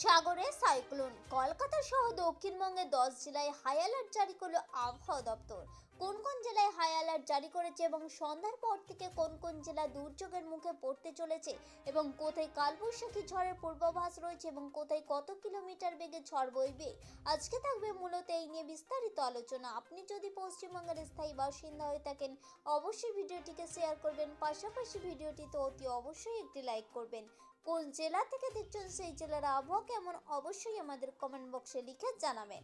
সাগরে সাইক্লোন, কলকাতা সহ দক্ষিণবঙ্গের দশ জেলায় হাই অ্যালার্ট জারি করল আবহাওয়া দপ্তর। কোন কোন জেলায় হাই অ্যালার্ট জারি করেছে এবং সন্ধ্যার পর থেকে কোন কোন জেলা দুর্যোগের মুখে পড়তে চলেছে এবং কোথায় কালবৈশাখী ঝড়ের পূর্বাভাস রয়েছে এবং কোথায় কত কিলোমিটার বেগে ঝড় বইবে? আজকে থাকবে মূলত এই নিয়ে বিস্তারিত আলোচনা। আপনি যদি পশ্চিমবঙ্গের স্থায়ী বাসিন্দা হয়ে থাকেন, অবশ্যই ভিডিওটিকে শেয়ার করবেন। পাশাপাশি ভিডিওটিতে অতি অবশ্যই একটি লাইক করবেন। কোন জেলা থেকে দেখছেন সেই জেলার আবহাওয়া কেমন, অবশ্যই আমাদের কমেন্ট বক্সে লিখে জানাবেন।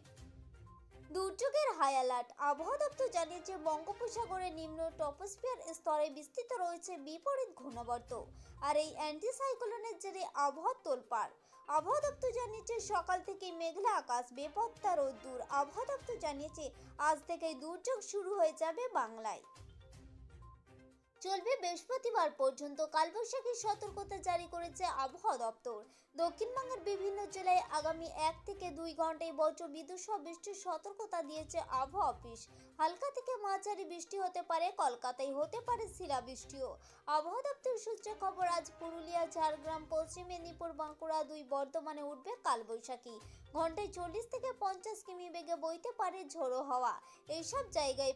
দুর্যোগের হাই অ্যালার্ট আবহাওয়া দপ্তর জানিয়েছে বঙ্গোপসাগরের নিম্ন টপোস্ফিয়ার স্তরে বিস্তৃত রয়েছে বিপরীত ঘূর্ণাবর্ত আর এই অ্যান্টিসাইক্লোনের জেরে আবহাওয়া তোলপাড়। আবহাওয়া দপ্তর জানিয়েছে সকাল থেকে মেঘলা আকাশ, বেপত্তা রোদ্দুর। আবহাওয়া দপ্তর জানিয়েছে আজ থেকেই দুর্যোগ শুরু হয়ে যাবে বাংলায়। চলবে বৃহস্পতিবার পর্যন্ত কালবৈশাখীর সতর্কতা জারি করেছে আবহাওয়া দপ্তর। দক্ষিণবঙ্গের বিভিন্ন জেলায় আগামী এক থেকে দুই ঘন্টায় বজ্র বিদ্যুৎ সহ বৃষ্টির সতর্কতা দিয়েছে আবহাওয়া অফিস। হালকা থেকে মাঝারি বৃষ্টি হতে পারে, কলকাতায় হতে পারে শিলাবৃষ্টিও আবহাওয়া দপ্তর সূত্রে খবর, আজ পুরুলিয়া, ঝাড়গ্রাম, পশ্চিম মেদিনীপুর, বাঁকুড়া দুই বর্ধমানে উঠবে কালবৈশাখী। ঘন্টায় চল্লিশ থেকে পঞ্চাশ কিমি বেগে বইতে পারে ঝোড়ো হাওয়া। এইসব জায়গায়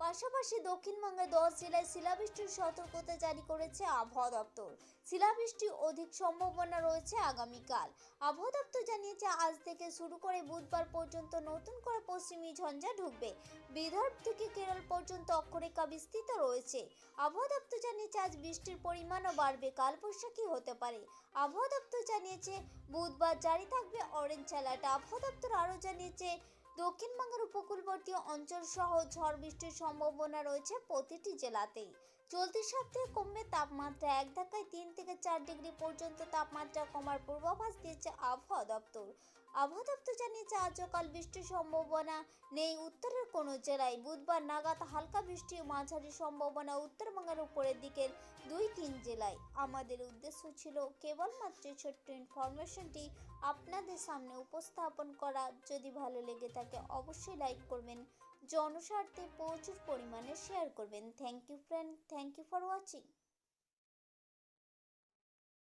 পাশাপাশি দক্ষিণবঙ্গের দশ জেলায় শিলাবৃষ্টির সতর্কতা জারি করেছে আবহাওয়া দপ্তর। শিলাবৃষ্টির অধিক সম্ভাবনা রয়েছে আগামীকাল। আবহাওয়া দপ্তর জানিয়েছে, আজ থেকে শুরু করে বুধবার পর্যন্ত নতুন করে পশ্চিমী ঝঞ্ঝা ঢুকবে। বিদর্ভ থেকে কেরল পর্যন্ত অক্ষরেখা বিস্তৃত রয়েছে। আবহাওয়া দপ্তর জানিয়েছে, আজ বৃষ্টির পরিমাণও বাড়বে কাল বৈশাখী হতে পারে। আবহাওয়া দপ্তর জানিয়েছে, বুধবার জারি থাকবে অরেঞ্জ অ্যালার্ট। আবহাওয়া দপ্তর আরও জানিয়েছে দক্ষিণবঙ্গের উপকূলবর্তী অঞ্চল সহ ঝড় বৃষ্টির সম্ভাবনা রয়েছে প্রতিটি জেলাতেই। চলতি সপ্তাহে কমবে তাপমাত্রা। এক ধাক্কায় তিন থেকে চার ডিগ্রি পর্যন্ত তাপমাত্রা কমার পূর্বাভাস দিয়েছে আবহাওয়া দপ্তর। আবহাওয়া দপ্তর জানিয়েছে আজ ও কাল বৃষ্টির সম্ভাবনা নেই। উত্তরের কোনো জেলায় বুধবার নাগাদ হালকা বৃষ্টি ও মাঝারি সম্ভাবনা। উত্তরবঙ্গের উপরের দিকের দুই তিন জেলায়। আমাদের উদ্দেশ্য ছিল কেবলমাত্র ছোট্ট ইনফরমেশনটি আপনাদের সামনে উপস্থাপন করা। যদি ভালো লেগে থাকে, অবশ্যই লাইক করবেন। জনস্বার্থে প্রচুর পরিমাণে শেয়ার করবেন। Thank you friend thank you for watching.